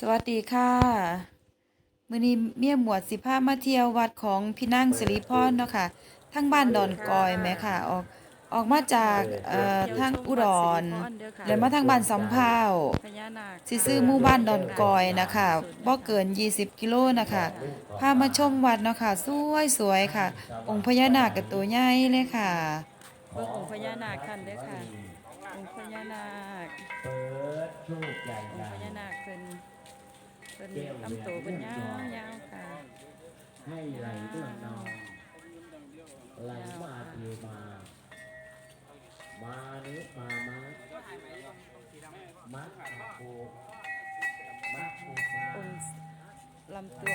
สวัสดีค่ะมื้อนี้เมียหมวดสิพามาเที่ยววัดของพี่นางสิริพรเนาะค่ะทั้งบ้านดอนกอยแหมค่ะ ออกออกมาจากเอ่อทางอุดรแล้วมาทางบ้านสำเภาพญานาคสิซื้อหมู่บ้านดอนกอยนะคะบ่เกิน 20 กิโลนะคะพามาชมวัดเนาะค่ะสวยสวยๆค่ะ องค์พญานาคกับตัวใหญ่เลยค่ะเบิ่งองค์พญานาคท่านเด้อค่ะองค์พญานาคเปิดโชคใหญ่องใหญ่ค์พญานาคเพิ่นเพิ่น ลำตัวเป็นยาวยาวค่ะให้ไหลเรื่องนองไหลมาเทมา มาเนื้อมามามัดโคมัดโคมาองค์ลำตัว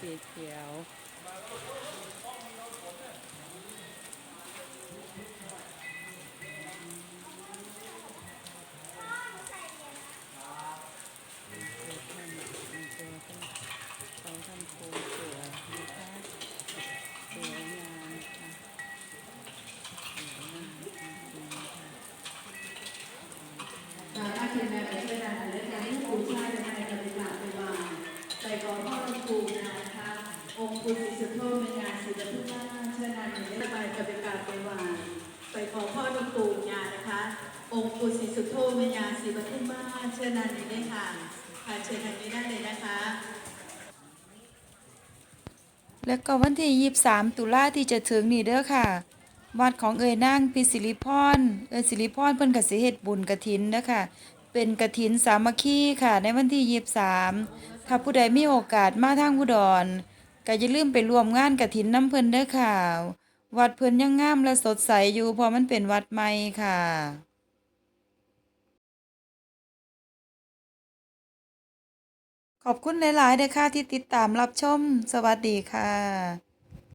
สีเขียว ในไปปฏิบัติไปวางไปขอพ่อหลวงปู่งานนะคะ องค์ปู่ศรีสุโธในงานศิลปุราเชิญนานนี้ได้ค่ะค่ะเชิญทางนี้ได้เลยนะคะ แล้วก็วันที่ 23 ตุลาที่จะถึงนี่เด้อค่ะ วัดของเอ่ยนางพิสิริพรเอ่ยสิริพรเพิ่นกสิเฮ็ดบุญกฐินเด้อค่ะเป็นกฐินสามัคคีค่ะ ในวันที่ 23 ถ้าผู้ใดมีโอกาสมาทางอุดรก็อย่าลืมไปร่วมงานกฐินน้ำเพิ่นเด้อค่ะ วัดเพิ่นยังงามและสดใสอยู่เพราะมันเป็นวัดใหม่ค่ะขอบคุณหลาย ๆ เด้อค่ะที่ติดตามรับชม สวัสดีค่ะ